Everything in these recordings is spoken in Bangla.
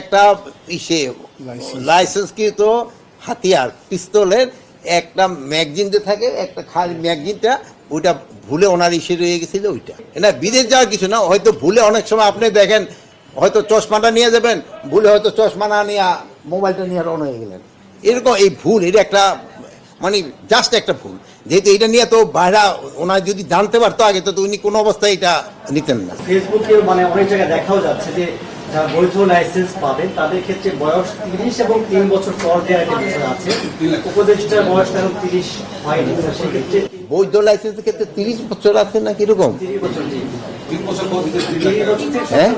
একটা ইসে লাইসেন্সকৃত হাতিয়ার পিস্তলের একটা ম্যাগজিন যে থাকে একটা খালি ম্যাগজিনটা ওইটা ভুলে ওনার ইসে রয়ে গেছিল ওইটা। এটা বিদেশ যাওয়ার কিছু না হয়তো ভুলে অনেক সময় আপনি দেখেন হয়তো চশমাটা নিয়ে যাবেন ভুলে হয়তো চশমা না নিয়ে মোবাইলটা নিয়ে রওনা হয়ে গেলেন। এরকম এই ভুল এটা একটা মানে জাস্ট একটা ভুল। যেহেতু এটা নিয়ে তো বাইরা ওনার যদি জানতে পারতো আগে তো উনি কোনো অবস্থায় এটা নিতেন না। ফেসবুকে মানে অনেক জায়গায় দেখাও যাচ্ছে যে যারা বৈধ লাইসেন্স পাবেন তাদের ক্ষেত্রে বয়স তিরিশ এবং তিন বছর পর দেওয়ার একটা বিষয় আছে। উপদেষ্টার বয়স তেরো তিরিশ হয়নি সেক্ষেত্রে বৈধ লাইসেন্সের ক্ষেত্রে তিরিশ বছর আছে না কীরকম? হ্যাঁ?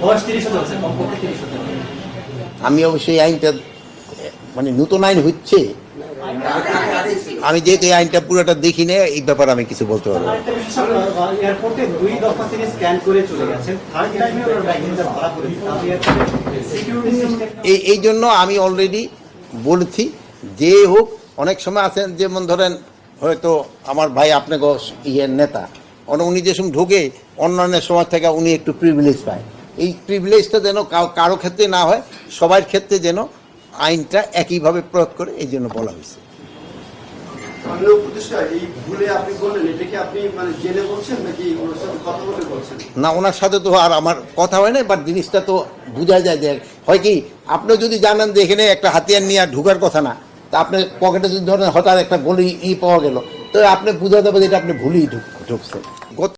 হয় আমি অবশ্যই আইনটা মানে নতুন আইন হচ্ছে আমি যেহেতু এই আইনটা পুরোটা দেখি না এই ব্যাপারে আমি কিছু বলতে পারব এয়ারপোর্টে দুই দফা স্ক্যান করে চলে গেছেন। থার্ড টাইমে ধরা এই এই জন্য আমি অলরেডি বলেছি যে হোক অনেক সময় আছেন যেমন ধরেন হয়তো আমার ভাই আপনাকে ইয়ের নেতা উনি যে সময় ঢোকে অন্যান্য সমাজ থেকে উনি একটু প্রিভিলেজ পায়। এই প্রিভিলেজটা যেন কারও ক্ষেত্রে না হয় সবার ক্ষেত্রে যেন আইনটা একইভাবে প্রয়োগ করে এই জন্য বলা হয়েছে। প্রতিষ্ঠা, এই ভুলে আপনি বললেন, এটা কি আপনি মানে বলছেন নাকি ওনার সাথে কথা বলে বলছেন? না, ওনার সাথে তো আর আমার কথা হয় না বাট জিনিসটা তো বোঝা যায় যে হয় কি, আপনি যদি জানেন যে এখানে একটা হাতিয়ার নিয়ে ঢুকার কথা না, তা আপনার পকেটে যদি ধরেন হঠাৎ একটা গলি ই পাওয়া গেল, তো আপনি বোঝা যাবে যে এটা আপনি ভুলই ঢুক- ঢুকছেন।